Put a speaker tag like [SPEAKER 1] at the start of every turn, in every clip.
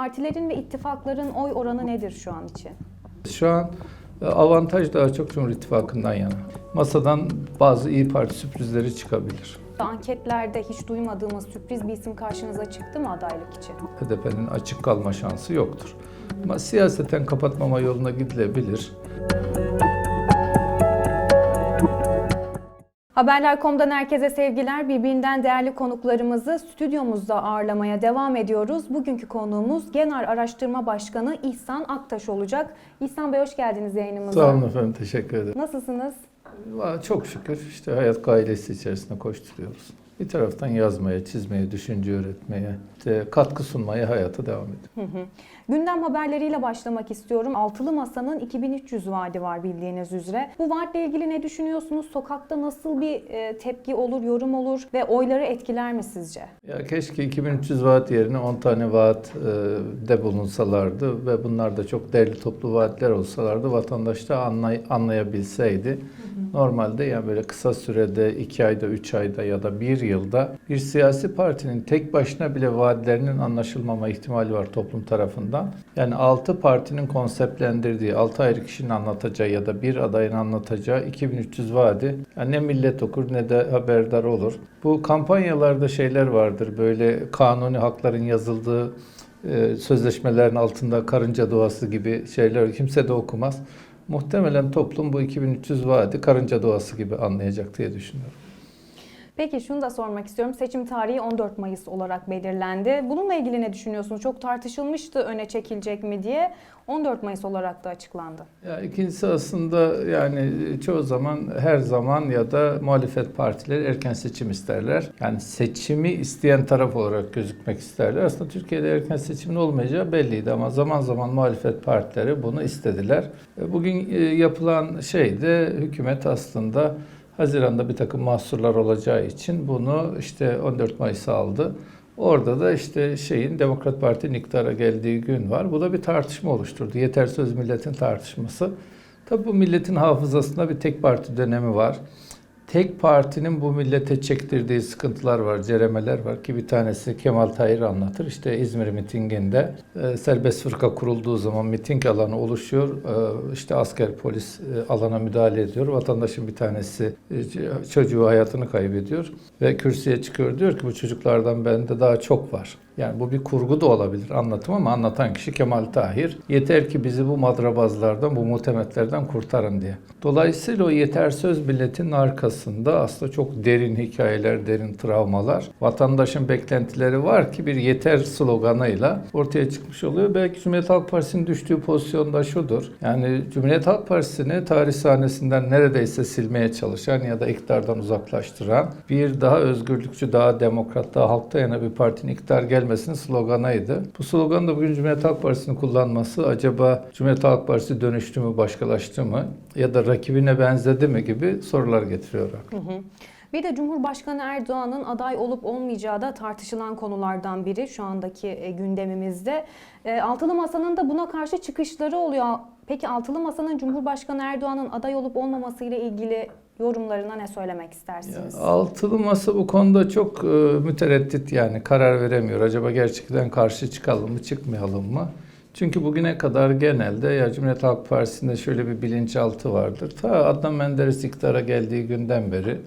[SPEAKER 1] partilerin ve ittifakların oy oranı nedir şu an için?
[SPEAKER 2] Şu an e, avantaj daha çok Cumhur İttifakı'ndan yana. Masadan bazı İyi Parti sürprizleri çıkabilir.
[SPEAKER 1] Anketlerde hiç duymadığımız sürpriz bir isim karşınıza çıktı mı adaylık için?
[SPEAKER 2] HDP'nin açık kalma şansı yoktur. Ama siyaseten kapatmama yoluna gidilebilir.
[SPEAKER 1] Haberler.com'dan herkese sevgiler. Birbirinden değerli konuklarımızı stüdyomuzda ağırlamaya devam ediyoruz. Bugünkü konuğumuz Genar Araştırma Başkanı İhsan Aktaş olacak. İhsan Bey hoş geldiniz yayınımıza.
[SPEAKER 2] Sağ olun efendim, teşekkür ederim.
[SPEAKER 1] Nasılsınız?
[SPEAKER 2] Çok şükür işte hayat gailesi içerisinde koşturuyoruz. Bir taraftan yazmaya, çizmeye, düşünce üretmeye, işte katkı sunmaya hayata devam ediyor.
[SPEAKER 1] Hı hı. Gündem haberleriyle başlamak istiyorum. Altılı Masa'nın 2300 vaadi var bildiğiniz üzere. Bu vaadle ilgili ne düşünüyorsunuz? Sokakta nasıl bir e, tepki olur, yorum olur ve oyları etkiler mi sizce?
[SPEAKER 2] Ya keşke 2300 vaat yerine 10 tane vaat e, de bulunsalardı ve bunlar da çok değerli toplu vaatler olsalardı vatandaş da anlay- anlayabilseydi. Normalde yani böyle kısa sürede 2 ayda, 3 ayda ya da 1 yılda bir siyasi partinin tek başına bile vaatlerinin anlaşılmama ihtimali var toplum tarafından. Yani 6 partinin konseptlendirdiği, 6 ayrı kişinin anlatacağı ya da bir adayın anlatacağı 2300 vaadi yani ne millet okur ne de haberdar olur. Bu kampanyalarda şeyler vardır böyle kanuni hakların yazıldığı e, sözleşmelerin altında karınca duası gibi şeyler kimse de okumaz. Muhtemelen toplum bu 2300 vaadi karınca duası gibi anlayacak diye düşünüyorum.
[SPEAKER 1] Peki şunu da sormak istiyorum. Seçim tarihi 14 Mayıs olarak belirlendi. Bununla ilgili ne düşünüyorsunuz? Çok tartışılmıştı öne çekilecek mi diye. 14 Mayıs olarak da açıklandı.
[SPEAKER 2] Ya ikincisi aslında yani çoğu zaman her zaman ya da muhalefet partileri erken seçim isterler. Yani seçimi isteyen taraf olarak gözükmek isterler. Aslında Türkiye'de erken seçimin olmayacağı belliydi ama zaman zaman muhalefet partileri bunu istediler. E, Bugün e, yapılan şey de hükümet aslında Haziran'da bir takım mahsurlar olacağı için bunu işte 14 Mayıs'a aldı. Orada da işte şeyin Demokrat Parti'nin iktidara geldiği gün var. Bu da bir tartışma oluşturdu. Yeter söz milletin tartışması. Tabii bu milletin hafızasında bir tek parti dönemi var. Tek partinin bu millete çektirdiği sıkıntılar var, ceremeler var ki bir tanesi Kemal Tahir anlatır. İşte İzmir mitinginde e, serbest fırka kurulduğu zaman miting alanı oluşuyor. E, işte asker polis e, alana müdahale ediyor. Vatandaşın bir tanesi e, çocuğu hayatını kaybediyor ve kürsüye çıkıyor diyor ki bu çocuklardan bende daha çok var. Yani bu bir kurgu da olabilir anlatım ama anlatan kişi Kemal Tahir. Yeter ki bizi bu madrabazlardan, bu muhtemetlerden kurtarın diye. Dolayısıyla o yeter söz milletin arkasında aslında çok derin hikayeler, derin travmalar. Vatandaşın beklentileri var ki bir yeter sloganıyla ortaya çıkmış oluyor. Belki Cumhuriyet Halk Partisi'nin düştüğü pozisyonda şudur. Yani Cumhuriyet Halk Partisi'ni tarih sahnesinden neredeyse silmeye çalışan ya da iktidardan uzaklaştıran bir daha özgürlükçü, daha demokrat, daha halkta yana bir partinin iktidar gelmesinin sloganıydı. Bu sloganı da bugün Cumhuriyet Halk Partisi'nin kullanması acaba Cumhuriyet Halk Partisi dönüştü mü, başkalaştı mı ya da rakibine benzedi mi gibi sorular getiriyor aklıma.
[SPEAKER 1] Bir de Cumhurbaşkanı Erdoğan'ın aday olup olmayacağı da tartışılan konulardan biri şu andaki e, gündemimizde. E, Altılı Masa'nın da buna karşı çıkışları oluyor. Peki Altılı Masa'nın Cumhurbaşkanı Erdoğan'ın aday olup olmaması ile ilgili yorumlarına ne söylemek istersiniz?
[SPEAKER 2] Ya, altılı masa bu konuda çok e, mütereddit yani karar veremiyor. Acaba gerçekten karşı çıkalım mı çıkmayalım mı? Çünkü bugüne kadar genelde ya Cumhuriyet Halk Partisi'nde şöyle bir bilinçaltı vardır. Ta Adnan Menderes iktidara geldiği günden beri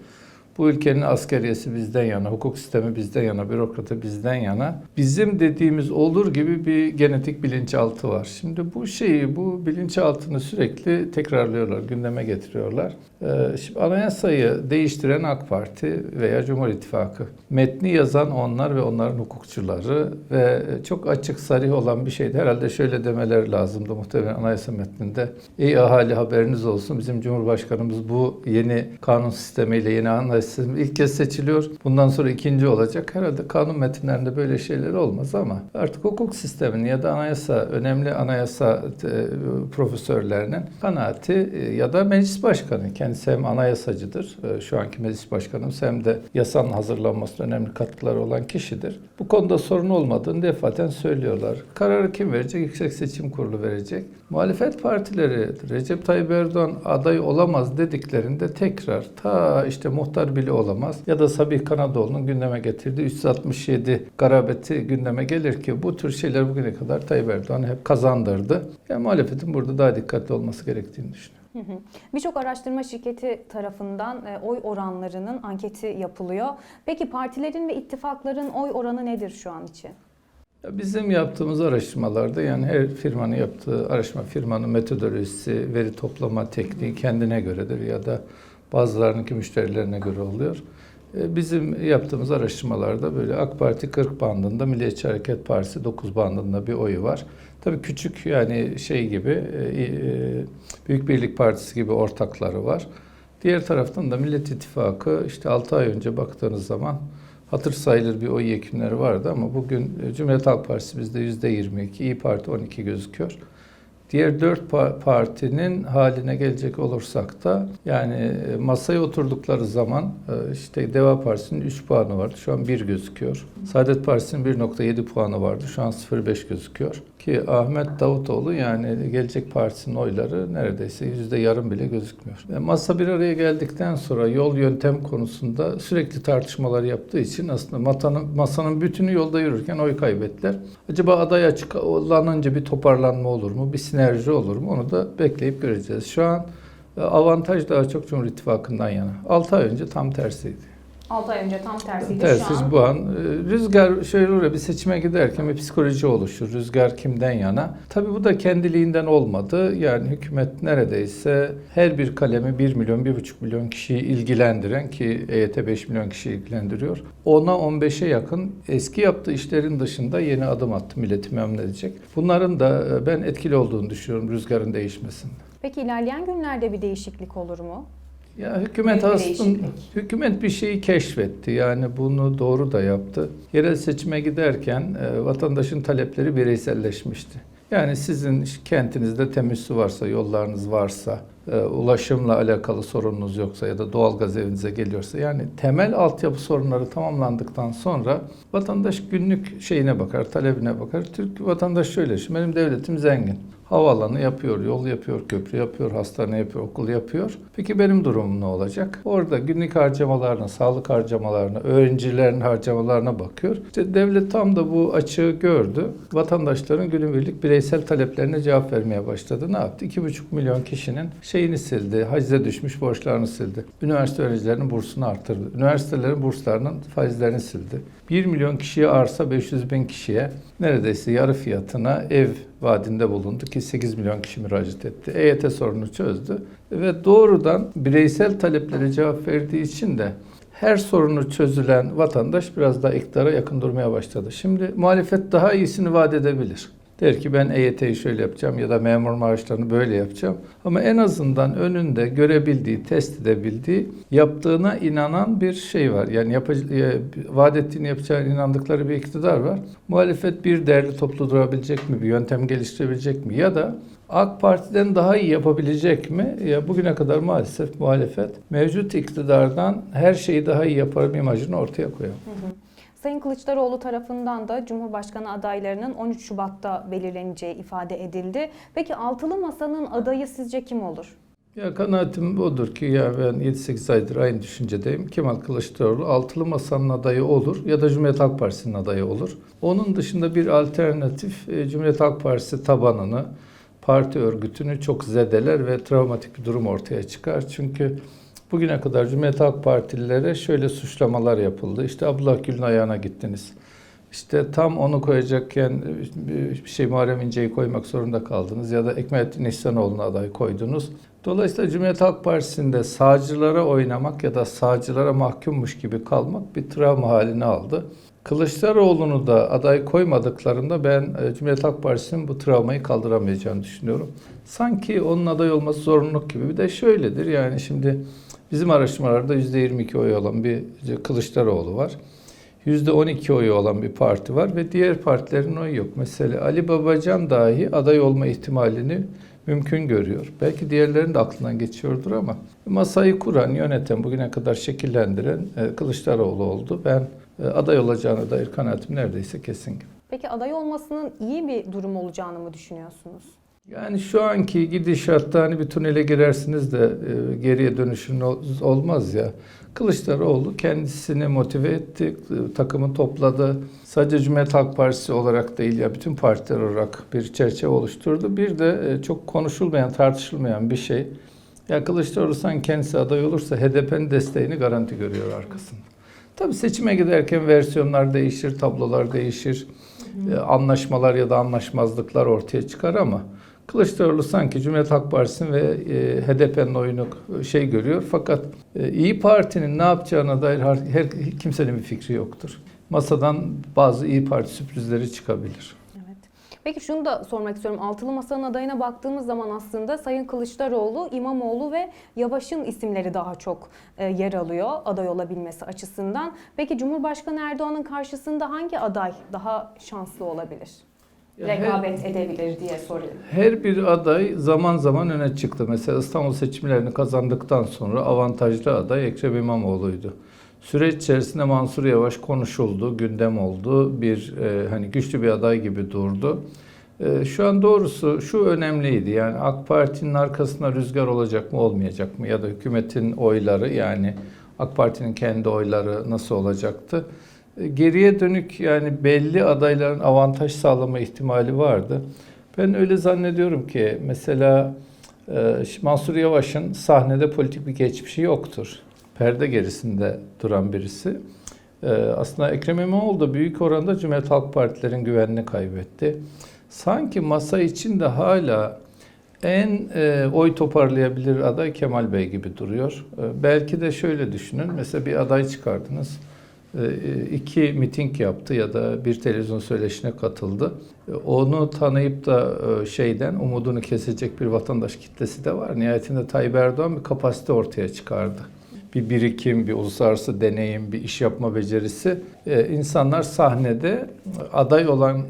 [SPEAKER 2] bu ülkenin askeriyesi bizden yana, hukuk sistemi bizden yana, bürokratı bizden yana. Bizim dediğimiz olur gibi bir genetik bilinçaltı var. Şimdi bu şeyi, bu bilinçaltını sürekli tekrarlıyorlar, gündeme getiriyorlar. Ee, Şimdi anayasayı değiştiren AK Parti veya Cumhur İttifakı. Metni yazan onlar ve onların hukukçuları ve çok açık sarih olan bir şeydi. Herhalde şöyle demeleri lazımdı muhtemelen anayasa metninde. Ey ahali haberiniz olsun bizim Cumhurbaşkanımız bu yeni kanun sistemiyle yeni anayasa sistemi ilk kez seçiliyor. Bundan sonra ikinci olacak. Herhalde kanun metinlerinde böyle şeyler olmaz ama artık hukuk sisteminin ya da anayasa önemli anayasa e, profesörlerinin kanaati e, ya da meclis başkanı kendisi hem anayasacıdır. e, Şu anki meclis başkanımız hem de yasanın hazırlanmasına önemli katkıları olan kişidir. Bu konuda sorun olmadığını defaten söylüyorlar. Kararı kim verecek? Yüksek Seçim Kurulu verecek. Muhalefet partileri Recep Tayyip Erdoğan aday olamaz dediklerinde tekrar ta işte muhtar Bakanı bile olamaz. Ya da Sabih Kanadoğlu'nun gündeme getirdiği 367 garabeti gündeme gelir ki bu tür şeyler bugüne kadar Tayyip Erdoğan hep kazandırdı. Yani muhalefetin burada daha dikkatli olması gerektiğini düşünüyorum.
[SPEAKER 1] Birçok araştırma şirketi tarafından e, oy oranlarının anketi yapılıyor. Peki partilerin ve ittifakların oy oranı nedir şu an için?
[SPEAKER 2] Bizim yaptığımız araştırmalarda yani her firmanın yaptığı araştırma firmanın metodolojisi, veri toplama tekniği kendine göredir ya da bazılarınınki müşterilerine göre oluyor. E, Bizim yaptığımız araştırmalarda böyle AK Parti 40 bandında, Milliyetçi Hareket Partisi 9 bandında bir oyu var. Tabii küçük yani şey gibi e, e, Büyük Birlik Partisi gibi ortakları var. Diğer taraftan da Millet İttifakı işte 6 ay önce baktığınız zaman hatır sayılır bir oy yekünleri vardı ama bugün Cumhuriyet Halk Partisi bizde %22, İyi Parti 12 gözüküyor. Diğer dört pa- partinin haline gelecek olursak da yani e, masaya oturdukları zaman e, işte Deva Partisi'nin 3 puanı vardı. Şu an 1 gözüküyor. Saadet Partisi'nin 1.7 puanı vardı. Şu an 0.5 gözüküyor. Ki Ahmet Davutoğlu yani Gelecek Partisi'nin oyları neredeyse yüzde yarım bile gözükmüyor. E, Masa bir araya geldikten sonra yol yöntem konusunda sürekli tartışmalar yaptığı için aslında masanın, masanın bütünü yolda yürürken oy kaybettiler. Acaba aday açıklanınca bir toparlanma olur mu? Bir sinerji olur mu? Onu da bekleyip göreceğiz. Şu an e, avantaj daha çok Cumhur İttifakı'ndan yana. 6 ay önce tam tersiydi.
[SPEAKER 1] 6 ay önce tam tersiydi
[SPEAKER 2] Tersiz
[SPEAKER 1] şu an.
[SPEAKER 2] bu an. e, Rüzgar şöyle oraya bir seçime giderken bir psikoloji oluşur. Rüzgar kimden yana? Tabii bu da kendiliğinden olmadı. Yani hükümet neredeyse her bir kalemi 1 milyon, 1,5 milyon kişiyi ilgilendiren ki EYT 5 milyon kişiyi ilgilendiriyor. Ona 15'e yakın eski yaptığı işlerin dışında yeni adım attı milleti memnun edecek. Bunların da e, ben etkili olduğunu düşünüyorum rüzgarın değişmesinde.
[SPEAKER 1] Peki ilerleyen günlerde bir değişiklik olur mu?
[SPEAKER 2] Ya hükümet
[SPEAKER 1] Büyük
[SPEAKER 2] aslında hükümet bir şeyi keşfetti. Yani bunu doğru da yaptı. Yerel seçime giderken e, vatandaşın talepleri bireyselleşmişti. Yani sizin kentinizde temiz su varsa, yollarınız varsa, e, ulaşımla alakalı sorununuz yoksa ya da doğalgaz evinize geliyorsa yani temel altyapı sorunları tamamlandıktan sonra vatandaş günlük şeyine bakar, talebine bakar. Türk vatandaş şöyle düşünüyor. Benim devletim zengin. Havaalanı yapıyor, yol yapıyor, köprü yapıyor, hastane yapıyor, okul yapıyor. Peki benim durumum ne olacak? Orada günlük harcamalarına, sağlık harcamalarına, öğrencilerin harcamalarına bakıyor. İşte devlet tam da bu açığı gördü. Vatandaşların günübirlik bireysel taleplerine cevap vermeye başladı. Ne yaptı? 2,5 milyon kişinin şeyini sildi, hacize düşmüş borçlarını sildi. Üniversite öğrencilerinin bursunu artırdı. Üniversitelerin burslarının faizlerini sildi. 1 milyon kişiye arsa 500 bin kişiye neredeyse yarı fiyatına ev vaadinde bulundu ki 8 milyon kişi müracaat etti. EYT sorunu çözdü ve doğrudan bireysel taleplere cevap verdiği için de her sorunu çözülen vatandaş biraz daha iktidara yakın durmaya başladı. Şimdi muhalefet daha iyisini vaat edebilir. Der ki ben EYT'yi şöyle yapacağım ya da memur maaşlarını böyle yapacağım. Ama en azından önünde görebildiği, test edebildiği, yaptığına inanan bir şey var. Yani yapı- e, vaat ettiğini yapacağına inandıkları bir iktidar var. Muhalefet bir değerli toplu durabilecek mi, bir yöntem geliştirebilecek mi? Ya da AK Parti'den daha iyi yapabilecek mi? Ya bugüne kadar maalesef muhalefet mevcut iktidardan her şeyi daha iyi yapar imajını ortaya koyuyor.
[SPEAKER 1] Hı hı. Sayın Kılıçdaroğlu tarafından da Cumhurbaşkanı adaylarının 13 Şubat'ta belirleneceği ifade edildi. Peki altılı masanın adayı sizce kim olur?
[SPEAKER 2] Ya kanaatim odur ki ya ben 7-8 aydır aynı düşüncedeyim. Kemal Kılıçdaroğlu altılı masanın adayı olur ya da Cumhuriyet Halk Partisi'nin adayı olur. Onun dışında bir alternatif e, Cumhuriyet Halk Partisi tabanını, parti örgütünü çok zedeler ve travmatik bir durum ortaya çıkar. Çünkü bugüne kadar Cumhuriyet Halk Partililere şöyle suçlamalar yapıldı. İşte Abdullah Gül'ün ayağına gittiniz. İşte tam onu koyacakken bir şey Muharrem İnce'yi koymak zorunda kaldınız ya da Ekmelettin İhsanoğlu'na aday koydunuz. Dolayısıyla Cumhuriyet Halk Partisi'nde sağcılara oynamak ya da sağcılara mahkummuş gibi kalmak bir travma halini aldı. Kılıçdaroğlu'nu da aday koymadıklarında ben e, Cumhuriyet Halk Partisi'nin bu travmayı kaldıramayacağını düşünüyorum. Sanki onun aday olması zorunluluk gibi. Bir de şöyledir yani şimdi bizim araştırmalarda %22 oy olan bir Kılıçdaroğlu var. %12 oyu olan bir parti var ve diğer partilerin oyu yok. Mesela Ali Babacan dahi aday olma ihtimalini mümkün görüyor. Belki diğerlerinin de aklından geçiyordur ama masayı kuran, yöneten, bugüne kadar şekillendiren e, Kılıçdaroğlu oldu. Ben e, aday olacağına dair kanaatim neredeyse kesin.
[SPEAKER 1] Peki aday olmasının iyi bir durum olacağını mı düşünüyorsunuz?
[SPEAKER 2] Yani şu anki gidişatta hani bir tünele girersiniz de e, geriye dönüşün ol- olmaz ya. Kılıçdaroğlu kendisini motive etti, e, takımı topladı. Sadece Cumhuriyet Halk Partisi olarak değil ya bütün partiler olarak bir çerçeve oluşturdu. Bir de e, çok konuşulmayan, tartışılmayan bir şey. Ya Kılıçdaroğlu sanki kendisi aday olursa HDP'nin desteğini garanti görüyor arkasında. Tabii seçime giderken versiyonlar değişir, tablolar değişir, e, anlaşmalar ya da anlaşmazlıklar ortaya çıkar ama Kılıçdaroğlu sanki Cumhuriyet Halk Partisi'nin ve e, HDP'nin oyunu şey görüyor. Fakat e, İyi Parti'nin ne yapacağına dair her, her kimsenin bir fikri yoktur. Masadan bazı İyi Parti sürprizleri çıkabilir.
[SPEAKER 1] Peki şunu da sormak istiyorum. Altılı Masa'nın adayına baktığımız zaman aslında Sayın Kılıçdaroğlu, İmamoğlu ve Yavaş'ın isimleri daha çok e, yer alıyor aday olabilmesi açısından. Peki Cumhurbaşkanı Erdoğan'ın karşısında hangi aday daha şanslı olabilir? Rekabet edebilir diye soruyorum.
[SPEAKER 2] Her bir aday zaman zaman öne çıktı. Mesela İstanbul seçimlerini kazandıktan sonra avantajlı aday Ekrem İmamoğlu'ydu. Süreç içerisinde Mansur Yavaş konuşuldu, gündem oldu. Bir e, hani güçlü bir aday gibi durdu. E, şu an doğrusu şu önemliydi. Yani AK Parti'nin arkasında rüzgar olacak mı, olmayacak mı? Ya da hükümetin oyları yani AK Parti'nin kendi oyları nasıl olacaktı? Geriye dönük yani belli adayların avantaj sağlama ihtimali vardı. Ben öyle zannediyorum ki mesela e, Mansur Yavaş'ın sahnede politik bir geçmişi yoktur. Perde gerisinde duran birisi. E, Aslında Ekrem İmamoğlu da büyük oranda Cumhuriyet Halk Partilerin güvenini kaybetti. Sanki masa içinde hala en e, oy toparlayabilir aday Kemal Bey gibi duruyor. Belki de şöyle düşünün. Mesela bir aday çıkardınız. E, iki miting yaptı ya da bir televizyon söyleşine katıldı. E, Onu tanıyıp da e, şeyden umudunu kesecek bir vatandaş kitlesi de var. Nihayetinde Tayyip Erdoğan bir kapasite ortaya çıkardı. Bir birikim, bir uluslararası deneyim, bir iş yapma becerisi. E, insanlar sahnede aday olan e,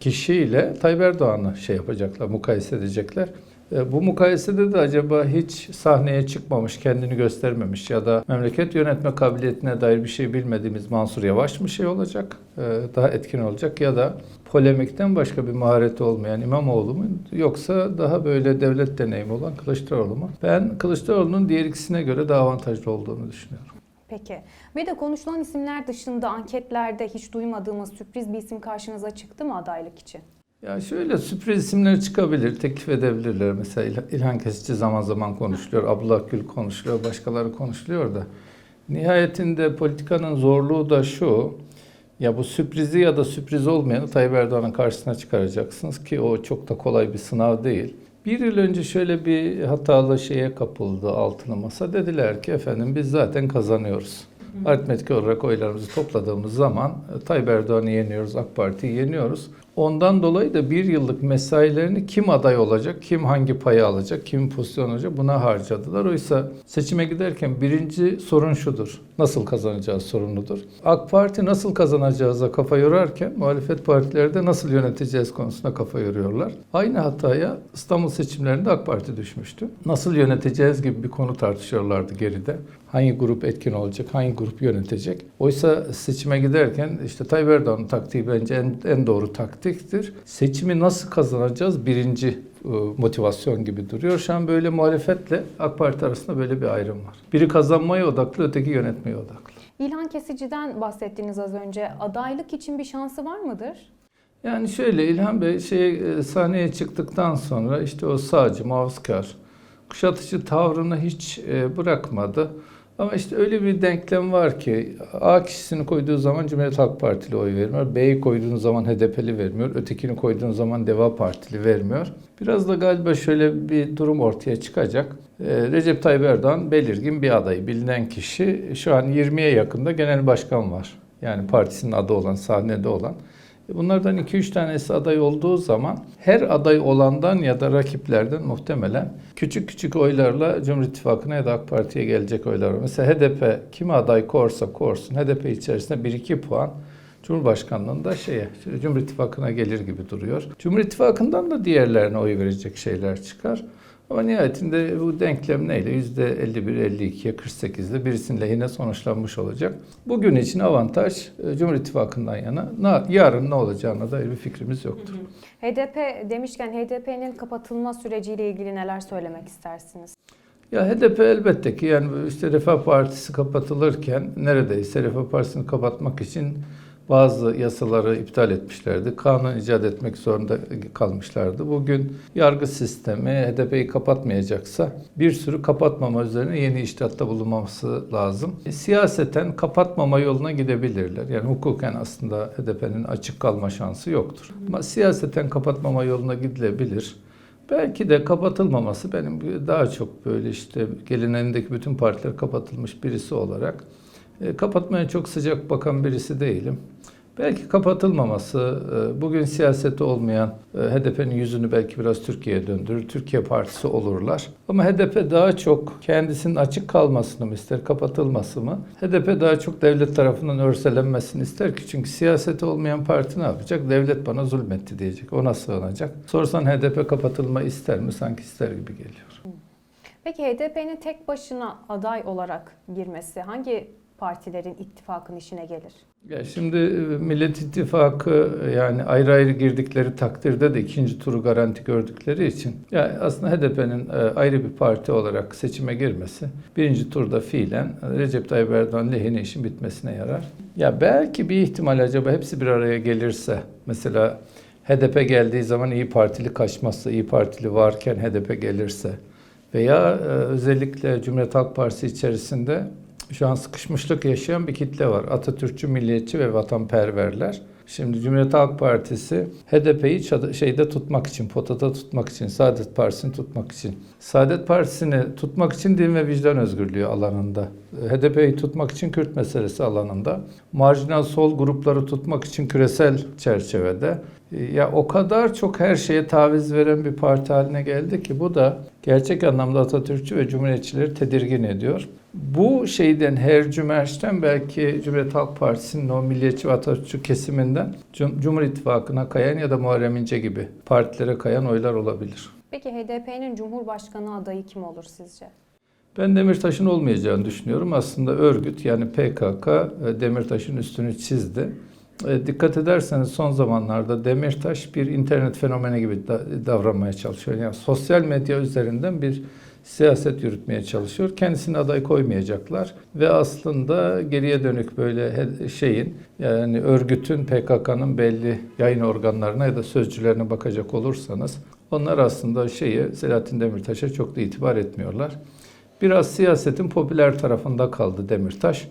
[SPEAKER 2] kişiyle Tayyip Erdoğan'ı şey yapacaklar, mukayese edecekler. E, Bu mukayesede de acaba hiç sahneye çıkmamış, kendini göstermemiş ya da memleket yönetme kabiliyetine dair bir şey bilmediğimiz Mansur Yavaş mı şey olacak, e, daha etkin olacak ya da polemikten başka bir mahareti olmayan İmamoğlu mu yoksa daha böyle devlet deneyimi olan Kılıçdaroğlu mu? Ben Kılıçdaroğlu'nun diğer ikisine göre daha avantajlı olduğunu düşünüyorum.
[SPEAKER 1] Peki. Bir de konuşulan isimler dışında anketlerde hiç duymadığımız sürpriz bir isim karşınıza çıktı mı adaylık için?
[SPEAKER 2] Ya şöyle sürpriz isimler çıkabilir, teklif edebilirler. Mesela İl- İlhan Kesici zaman zaman konuşuluyor, Abdullah Gül konuşuluyor, başkaları konuşuluyor da. Nihayetinde politikanın zorluğu da şu, ya bu sürprizi ya da sürpriz olmayanı Tayyip Erdoğan'ın karşısına çıkaracaksınız ki o çok da kolay bir sınav değil. Bir yıl önce şöyle bir hatalı şeye kapıldı altılı masa. Dediler ki efendim biz zaten kazanıyoruz. Aritmetik olarak oylarımızı topladığımız zaman e, Tayyip Erdoğan'ı yeniyoruz, AK Parti'yi yeniyoruz. Ondan dolayı da bir yıllık mesailerini kim aday olacak, kim hangi payı alacak, kim pozisyon alacak buna harcadılar. Oysa seçime giderken birinci sorun şudur. Nasıl kazanacağız sorunudur. AK Parti nasıl kazanacağıza kafa yorarken muhalefet partileri de nasıl yöneteceğiz konusunda kafa yoruyorlar. Aynı hataya İstanbul seçimlerinde AK Parti düşmüştü. Nasıl yöneteceğiz gibi bir konu tartışıyorlardı geride. Hangi grup etkin olacak, hangi grup yönetecek. Oysa seçime giderken işte Tayyip Erdoğan'ın taktiği bence en, en doğru taktiktir. Seçimi nasıl kazanacağız birinci e, motivasyon gibi duruyor. Şu an böyle muhalefetle AK Parti arasında böyle bir ayrım var. Biri kazanmaya odaklı, öteki yönetmeye odaklı.
[SPEAKER 1] İlhan Kesici'den bahsettiniz az önce. Adaylık için bir şansı var mıdır?
[SPEAKER 2] Yani şöyle İlhan Bey şey e, sahneye çıktıktan sonra işte o sağcı, muhafazakar, kuşatıcı tavrını hiç e, bırakmadı. Ama işte öyle bir denklem var ki A kişisini koyduğu zaman Cumhuriyet Halk Partili oy vermiyor. B'yi koyduğun zaman HDP'li vermiyor. Ötekini koyduğun zaman Deva Partili vermiyor. Biraz da galiba şöyle bir durum ortaya çıkacak. E, Recep Tayyip Erdoğan belirgin bir aday, bilinen kişi. Şu an 20'ye yakında genel başkan var. Yani partisinin adı olan, sahnede olan. Bunlardan 2-3 tanesi aday olduğu zaman her aday olandan ya da rakiplerden muhtemelen küçük küçük oylarla Cumhur İttifakı'na ya da AK Parti'ye gelecek oylar. Mesela HDP kimi aday korsa korsun HDP içerisinde 1-2 puan Cumhurbaşkanlığında şeye, Cumhur İttifakı'na gelir gibi duruyor. Cumhur İttifakı'ndan da diğerlerine oy verecek şeyler çıkar. Ama nihayetinde bu denklem neyle? %51-52'ye 48'de birisinin lehine sonuçlanmış olacak. Bugün için avantaj e, Cumhur İttifakı'ndan yana. Na- Yarın ne olacağına dair bir fikrimiz yoktur.
[SPEAKER 1] HDP demişken HDP'nin kapatılma süreciyle ilgili neler söylemek istersiniz?
[SPEAKER 2] Ya HDP elbette ki yani işte Refah Partisi kapatılırken neredeyse Refah Partisi'ni kapatmak için bazı yasaları iptal etmişlerdi. Kanun icat etmek zorunda kalmışlardı. Bugün yargı sistemi HDP'yi kapatmayacaksa bir sürü kapatmama üzerine yeni iştahatta bulunması lazım. E, siyaseten kapatmama yoluna gidebilirler. Yani hukuken aslında HDP'nin açık kalma şansı yoktur. Ama siyaseten kapatmama yoluna gidilebilir. Belki de kapatılmaması benim daha çok böyle işte gelinlerindeki bütün partiler kapatılmış birisi olarak e, kapatmaya çok sıcak bakan birisi değilim. Belki kapatılmaması e, bugün siyasette olmayan e, HDP'nin yüzünü belki biraz Türkiye'ye döndürür. Türkiye Partisi olurlar. Ama HDP daha çok kendisinin açık kalmasını mı ister, kapatılması mı? HDP daha çok devlet tarafından örselenmesini ister ki çünkü siyasete olmayan parti ne yapacak? Devlet bana zulmetti diyecek. Ona sığınacak. Sorsan HDP kapatılma ister mi? Sanki ister gibi geliyor.
[SPEAKER 1] Peki HDP'nin tek başına aday olarak girmesi hangi partilerin ittifakın işine gelir?
[SPEAKER 2] Ya şimdi e, Millet İttifakı yani ayrı ayrı girdikleri takdirde de ikinci turu garanti gördükleri için ya aslında HDP'nin e, ayrı bir parti olarak seçime girmesi birinci turda fiilen Recep Tayyip Erdoğan lehine işin bitmesine yarar. Ya belki bir ihtimal acaba hepsi bir araya gelirse mesela HDP geldiği zaman İyi Partili kaçmazsa, İyi Partili varken HDP gelirse veya e, özellikle Cumhuriyet Halk Partisi içerisinde şu an sıkışmışlık yaşayan bir kitle var. Atatürkçü, milliyetçi ve vatanperverler. Şimdi Cumhuriyet Halk Partisi HDP'yi şeyde tutmak için, potada tutmak için, Saadet Partisi'ni tutmak için. Saadet Partisi'ni tutmak için din ve vicdan özgürlüğü alanında. HDP'yi tutmak için Kürt meselesi alanında. Marjinal sol grupları tutmak için küresel çerçevede. Ya o kadar çok her şeye taviz veren bir parti haline geldi ki bu da gerçek anlamda Atatürkçü ve Cumhuriyetçileri tedirgin ediyor. Bu şeyden her cümerçten belki Cumhuriyet Halk Partisi'nin o milliyetçi ve Atatürkçü kesiminden Cum- Cumhur İttifakı'na kayan ya da Muharrem İnce gibi partilere kayan oylar olabilir.
[SPEAKER 1] Peki HDP'nin Cumhurbaşkanı adayı kim olur sizce?
[SPEAKER 2] Ben Demirtaş'ın olmayacağını düşünüyorum. Aslında örgüt yani PKK e, Demirtaş'ın üstünü çizdi. E, Dikkat ederseniz son zamanlarda Demirtaş bir internet fenomeni gibi da- davranmaya çalışıyor. Yani sosyal medya üzerinden bir siyaset yürütmeye çalışıyor. Kendisine aday koymayacaklar ve aslında geriye dönük böyle şeyin yani örgütün PKK'nın belli yayın organlarına ya da sözcülerine bakacak olursanız onlar aslında şeyi Selahattin Demirtaş'a çok da itibar etmiyorlar. Biraz siyasetin popüler tarafında kaldı Demirtaş.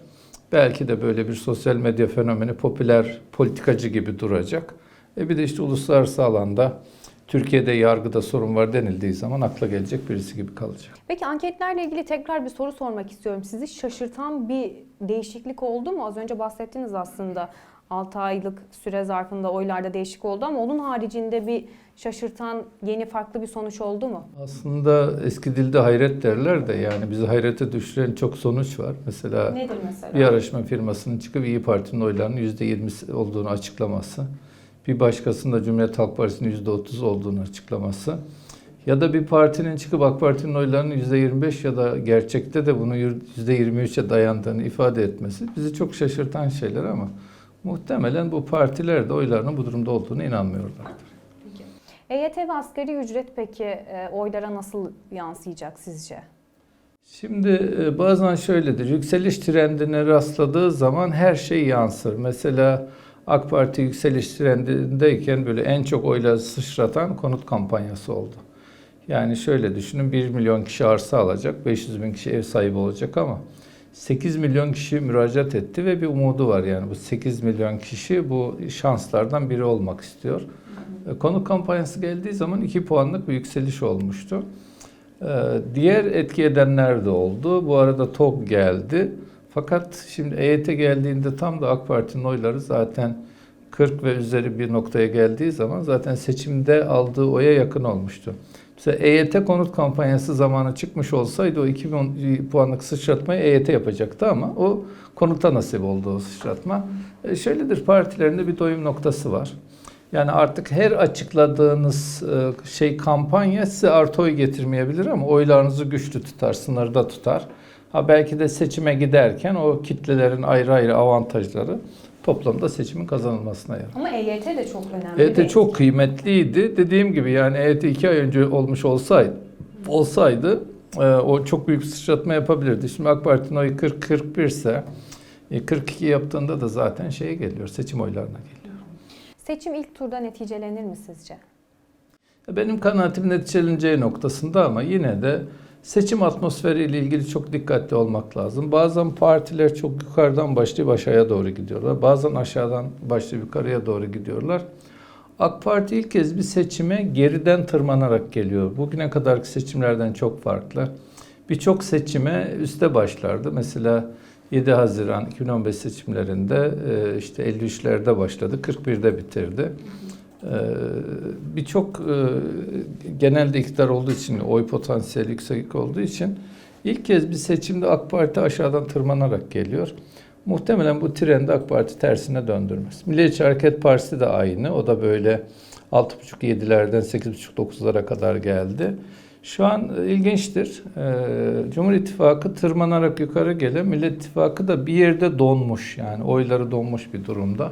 [SPEAKER 2] Belki de böyle bir sosyal medya fenomeni popüler politikacı gibi duracak. E bir de işte uluslararası alanda Türkiye'de yargıda sorun var denildiği zaman akla gelecek birisi gibi kalacak.
[SPEAKER 1] Peki anketlerle ilgili tekrar bir soru sormak istiyorum. Sizi şaşırtan bir değişiklik oldu mu? Az önce bahsettiniz aslında 6 aylık süre zarfında oylarda değişik oldu ama onun haricinde bir şaşırtan yeni farklı bir sonuç oldu mu?
[SPEAKER 2] Aslında eski dilde hayret derler de yani bizi hayrete düşüren çok sonuç var. Mesela
[SPEAKER 1] Nedir mesela?
[SPEAKER 2] bir araştırma firmasının çıkıp İyi Parti'nin oylarının %20 olduğunu açıklaması, bir başkasının da Cumhuriyet Halk Partisi'nin %30 olduğunu açıklaması ya da bir partinin çıkıp AK Parti'nin oylarının %25 ya da gerçekte de bunu %23'e dayandığını ifade etmesi bizi çok şaşırtan şeyler ama muhtemelen bu partiler de oylarının bu durumda olduğunu inanmıyorlardır.
[SPEAKER 1] EYT ve asgari ücret peki e, oylara nasıl yansıyacak sizce?
[SPEAKER 2] Şimdi e, bazen şöyledir. Yükseliş trendine rastladığı zaman her şey yansır. Mesela AK Parti yükseliş trendindeyken böyle en çok oyla sıçratan konut kampanyası oldu. Yani şöyle düşünün 1 milyon kişi arsa alacak, 500 bin kişi ev sahibi olacak ama 8 milyon kişi müracaat etti ve bir umudu var yani bu 8 milyon kişi bu şanslardan biri olmak istiyor. E, Konut kampanyası geldiği zaman 2 puanlık bir yükseliş olmuştu. Ee, Diğer etki edenler de oldu. Bu arada TOG geldi. Fakat şimdi EYT geldiğinde tam da AK Parti'nin oyları zaten 40 ve üzeri bir noktaya geldiği zaman zaten seçimde aldığı oya yakın olmuştu. Mesela EYT konut kampanyası zamanı çıkmış olsaydı o 2010 puanlık sıçratmayı EYT yapacaktı ama o konuta nasip oldu o sıçratma. E, şöyledir partilerinde bir doyum noktası var. Yani artık her açıkladığınız e, şey kampanya size artı oy getirmeyebilir ama oylarınızı güçlü tutar, sınırda tutar. Ha belki de seçime giderken o kitlelerin ayrı ayrı avantajları toplamda seçimin kazanılmasına yarar.
[SPEAKER 1] Ama EYT de çok önemli.
[SPEAKER 2] EYT
[SPEAKER 1] bir
[SPEAKER 2] çok kıymetliydi. Dediğim gibi yani EYT iki ay önce olmuş olsaydı, olsaydı e, o çok büyük sıçratma yapabilirdi. Şimdi AK Parti'nin oyu 40-41 ise e, 42 yaptığında da zaten şeye geliyor, seçim oylarına geliyor.
[SPEAKER 1] Seçim ilk turda neticelenir mi sizce?
[SPEAKER 2] Benim kanaatim neticeleneceği noktasında ama yine de seçim atmosferiyle ilgili çok dikkatli olmak lazım. Bazen partiler çok yukarıdan başlayıp aşağıya doğru gidiyorlar. Bazen aşağıdan başlayıp yukarıya doğru gidiyorlar. AK Parti ilk kez bir seçime geriden tırmanarak geliyor. Bugüne kadarki seçimlerden çok farklı. Birçok seçime üste başlardı. Mesela 7 Haziran 2015 seçimlerinde e, işte 53'lerde başladı, 41'de bitirdi. Ee, Birçok e, genelde iktidar olduğu için, oy potansiyeli yüksek olduğu için ilk kez bir seçimde AK Parti aşağıdan tırmanarak geliyor. Muhtemelen bu trendi AK Parti tersine döndürmez. Milliyetçi Hareket Partisi de aynı. O da böyle 6,5-7'lerden 8,5-9'lara kadar geldi. Şu an e, ilginçtir. Ee, Cumhur İttifakı tırmanarak yukarı gelen, Millet İttifakı da bir yerde donmuş. Yani oyları donmuş bir durumda.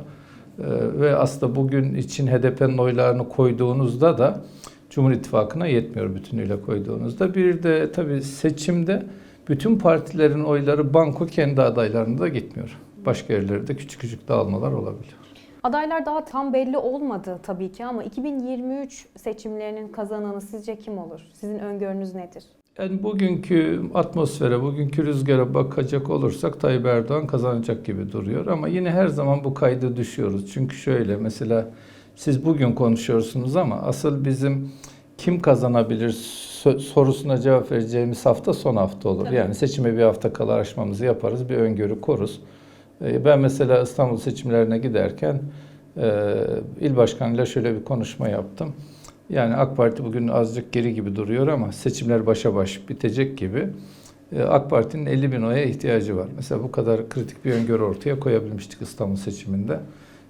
[SPEAKER 2] Ee, ve aslında bugün için HDP'nin oylarını koyduğunuzda da Cumhur İttifakı'na yetmiyor bütünüyle koyduğunuzda. Bir de tabii seçimde bütün partilerin oyları banko kendi adaylarına da gitmiyor. Başka yerlerde küçük küçük dağılmalar olabiliyor.
[SPEAKER 1] Adaylar daha tam belli olmadı tabii ki ama 2023 seçimlerinin kazananı sizce kim olur? Sizin öngörünüz nedir?
[SPEAKER 2] Yani bugünkü atmosfere, bugünkü rüzgara bakacak olursak Tayyip Erdoğan kazanacak gibi duruyor. Ama yine her zaman bu kaydı düşüyoruz. Çünkü şöyle mesela siz bugün konuşuyorsunuz ama asıl bizim kim kazanabilir sorusuna cevap vereceğimiz hafta son hafta olur.
[SPEAKER 1] Tabii.
[SPEAKER 2] Yani seçime bir hafta kala araştırmamızı yaparız, bir öngörü koruz. Ee, Ben mesela İstanbul seçimlerine giderken e, il başkanıyla şöyle bir konuşma yaptım. Yani AK Parti bugün azıcık geri gibi duruyor ama seçimler başa baş bitecek gibi. Ee, AK Parti'nin 50 bin oya ihtiyacı var. Mesela bu kadar kritik bir öngörü ortaya koyabilmiştik İstanbul seçiminde.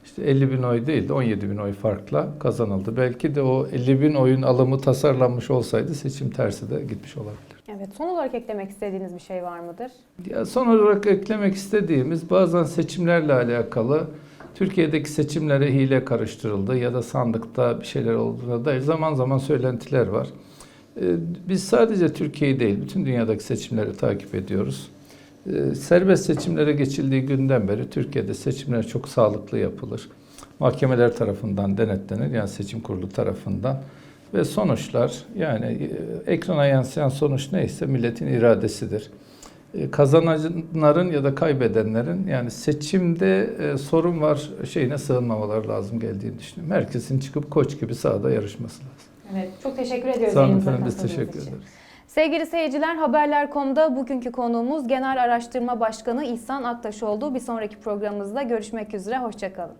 [SPEAKER 2] İşte 50 bin oy değil de 17 bin oy farkla kazanıldı. Belki de o 50 bin oyun alımı tasarlanmış olsaydı seçim tersi de gitmiş olabilir.
[SPEAKER 1] Evet, son olarak eklemek istediğiniz bir şey var mıdır?
[SPEAKER 2] Ya son olarak eklemek istediğimiz bazen seçimlerle alakalı Türkiye'deki seçimlere hile karıştırıldı ya da sandıkta bir şeyler olduğuna dair zaman zaman söylentiler var. Ee, Biz sadece Türkiye'yi değil, bütün dünyadaki seçimleri takip ediyoruz. Ee, Serbest seçimlere geçildiği günden beri Türkiye'de seçimler çok sağlıklı yapılır. Mahkemeler tarafından denetlenir, yani seçim kurulu tarafından. Ve sonuçlar, yani e, ekrana yansıyan sonuç neyse milletin iradesidir. E, Kazananların ya da kaybedenlerin yani seçimde e, sorun var şeyine sığınmamaları lazım geldiğini düşünüyorum. Herkesin çıkıp koç gibi sahada yarışması lazım.
[SPEAKER 1] Evet, çok teşekkür ediyoruz.
[SPEAKER 2] Sağ olun efendim biz teşekkür
[SPEAKER 1] için.
[SPEAKER 2] ederiz.
[SPEAKER 1] Sevgili seyirciler, Haberler.com'da bugünkü konuğumuz Genel Araştırma Başkanı İhsan Aktaş oldu. Bir sonraki programımızda görüşmek üzere, hoşçakalın.